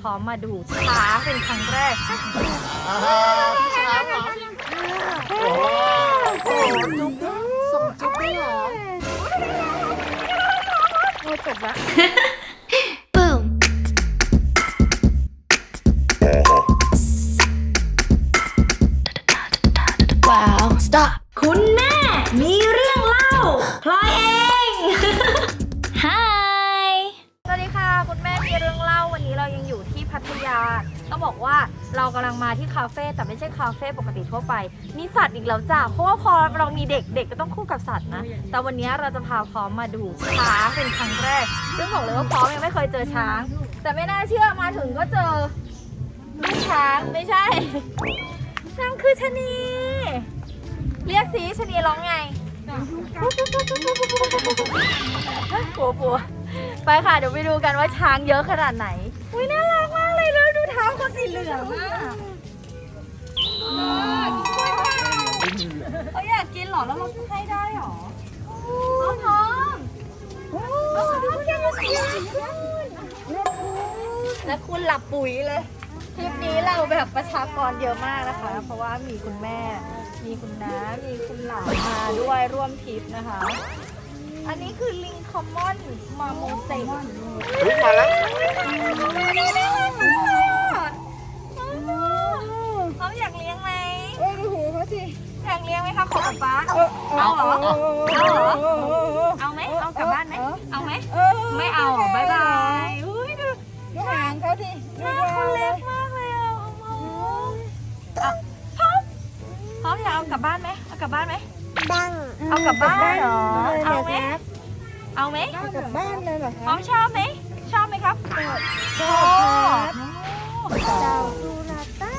พร้อมมาดูช้างเป็นครั้งแรกอ่าพี่ช้างเหรอโอ้โหจุ๊บด้วยส่งจุ๊บด้วยเหรอโอ้จบละ คุณแม่มีเรื่องเล่าวันนี้เรายังอยู่ที่พัทยาต้องบอกว่าเรากำลังมาที่คาเฟ่แต่ไม่ใช่คาเฟ่ปกติทั่วไปมีสัตว์อีกแล้วจ้ะเพราะว่าพอเรามีเด็กเด็กก็ต้องคู่กับสัตว์นะ แต่วันนี้เราจะพาพร้อมมาดูช้างเป็นครั้งแรก ซึ่งบอกเลยว่าพร้อมยังไม่เคยเจอช้าง แต่ไม่น่าเชื่อมาถึงก็เจอลูกช้างไม่ใช่ช้างคือชะนีเรียกสีชะนีร้องไงปัวปัว ไปค่ะ เดี๋ยวไปดูกันว่าช้างเยอะขนาดไหน อุ้ยน่ารักมากเลยแล้วดูเท้าเขาสีเหลืองอะเขาอยากกินเหรอ แล้วเราให้ได้เหรอพร้อมพร้อมดูแค่มาสีและคุณหลับปุ๋ยเลยทริปนี้เราแบบประชากรเยอะมากนะคะ เพราะว่ามีคุณแม่ มีคุณน้า มีคุณหลานมาด้วยร่วมทริปนะคะ อันนี้คือลิงคอมมอนมาโมเสกเฮ้ยมาแล้วเขาอยากเลี้ยงไหมเออดูหูเขาสิอยากเลี้ยงไหมคะขอกับป้าเอาเหรอเอาเหรอเอาไหมเอากลับบ้านไหมเอาไหมไม่เอาเหรอบายบายอุ้ยดูดูหางเขาดิหน้าเขาเล็กมากเลยอะเอาพร้อมพร้อมอยากเอากลับบ้านไหมเอากลับบ้านไหม บังเอากลับบ้านเหรอ เอาไหมเอาไหมกลับบ้านเลยเหรอพคะร้อมชอบไหมชอบไหมครับชอบเต่าซูราต้า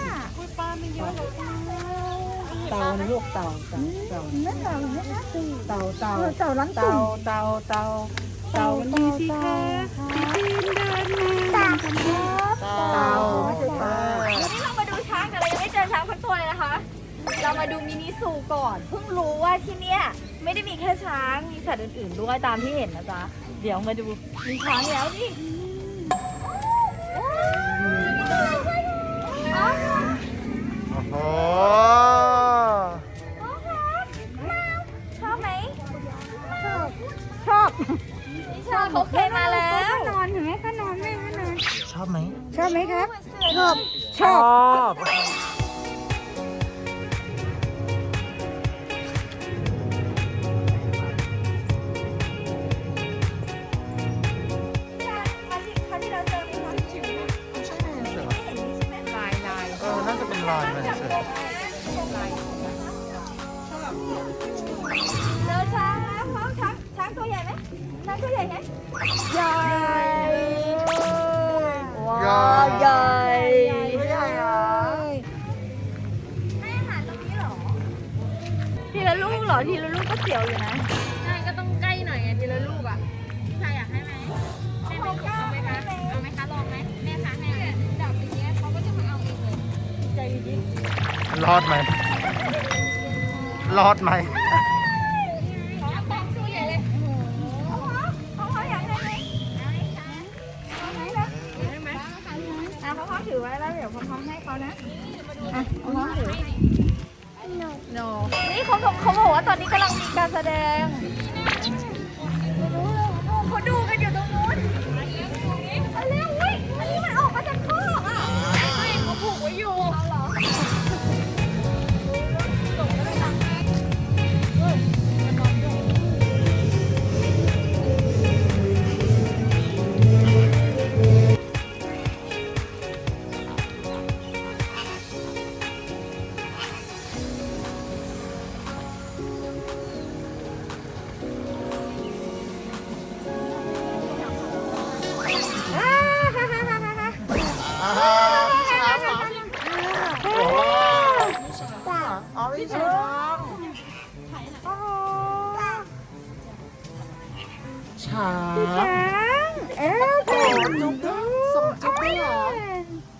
เต่านะลูกเต่าเต่าเต่านั่นเต่าเห็นไหมเต่าเต่าเต่าล้างตุ่เต่ามเต่าเต่าเต่าดีสิคะเต่าเต่าไม่ใช่ปลาวันนี้เรามาดูช้างแต่เรายังไม่เจอช้างสักตัวเลยนะคะเรา มาดูมินิซูก่อน เพิ่งรู้ว่าที่เนี่ยไม่ได้มีแค่ช้าง มีสัตว์อื่นๆด้วยตามที่เห็นนะจ๊ะ เดี๋ยวมาดู มีช้างแล้วนี่โอ้โหชอบไหม ชอบนี่ชอบเขาเคยมาแล้ว นอนเห็นไหมเขานอนแม่เขานอน ชอบไหม ชอบไหมครับ ชอบชชอบ ลายมันเฉยเจอช้างแล้วพร้อมช้างช้างตัวใหญ่ไหมช้างตัวใหญ่ไหมใหญ่ว้าวใหญ่ใหญ่หรอให้อาหารตรงนี้เหรอทีละลูกเหรอทีละลูกก็เสียวอยู่นะ ด้ไหมอะเขาเขาถือไว้แล้วเดี๋ยวเขาให้เขานะอะเขาเขาถือ no นี่เขาบอกเขาบอกว่าตอนนี้กำลังมีการแสดง ช้างช้างเอลโอ้โหจุ๊บด้วยส่งจุ๊บด้วยเหรอ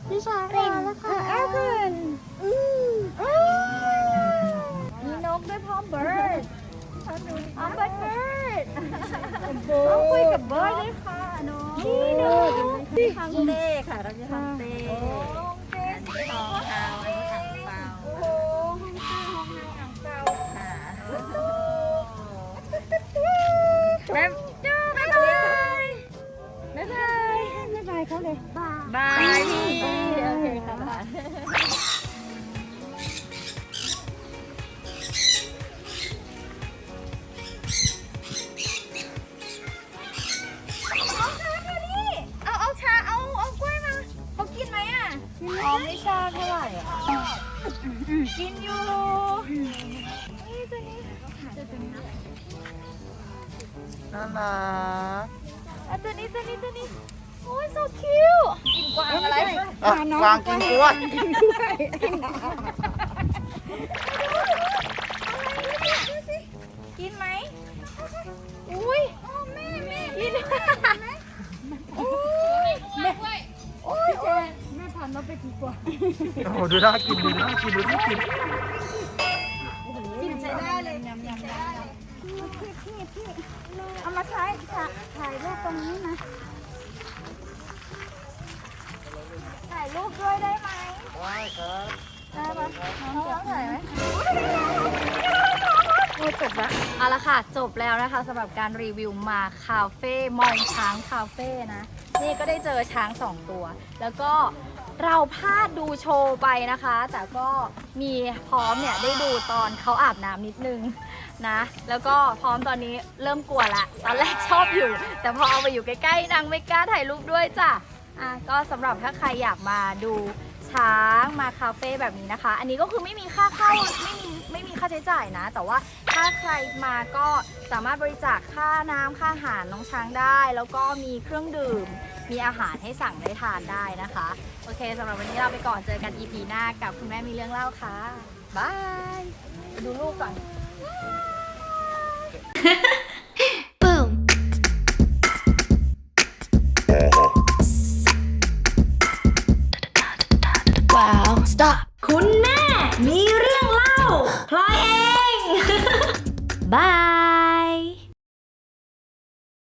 พี่ช้างมาแล้วค่ะเอลกินอืมมีนกด้วยพร้อมเบิร์ดพร้อมเบิร์ดเบิร์ดต้องคุยกับเบิร์ดด้วยค่ะน้องนี่นกครั้งแรกค่ะเราจะทำบ นอยู่นี่ตัวนี้น่ารักอะตัวนี้ตัวนี้ตัวนี้โอ้ย so cute กินกวางอะไร อะวางกินกล้วย กิ โอ้โหดูน่ากินดูน่ากินดูน่ากินกินใช้ได้เลยยำยำยำเอามาใช้ถ่ายรูปตรงนี้นะถ่ายรูปด้วยได้ไหมได้ครับได้ปะน้องถ่ายไหมโอ้ยจบแล้วเอาละค่ะ จบแล้วนะคะสำหรับการรีวิวมาคาเฟ่มองช้างคาเฟ่นะ นี่ก็ได้เจอช้างสองตัว แล้วก็ เราพลาดดูโชว์ไปนะคะ แต่ก็มีพร้อมเนี่ยได้ดูตอนเขาอาบน้ำนิดนึงนะ แล้วก็พร้อมตอนนี้เริ่มกลัวละ ตอนแรกชอบอยู่ แต่พอเอาไปอยู่ใกล้ๆนางไม่กล้าถ่ายรูปด้วยจ้ะอะก็สำหรับถ้าใครอยากมาดู ช้างมาคาเฟ่แบบนี้นะคะ อันนี้ก็คือไม่มีค่าเข้าไม่มีไม่มีค่าใช้จ่ายนะ แต่ว่าถ้าใครมาก็สามารถบริจาคค่าน้ำค่าอาหารน้องช้างได้ แล้วก็มีเครื่องดื่ม มีอาหารให้สั่งได้ทานได้นะคะ โอเคสำหรับวันนี้เราไปก่อนเจอกัน EP หน้ากับคุณแม่มีเรื่องเล่าค่ะบายไปดูลูกก่อน คุ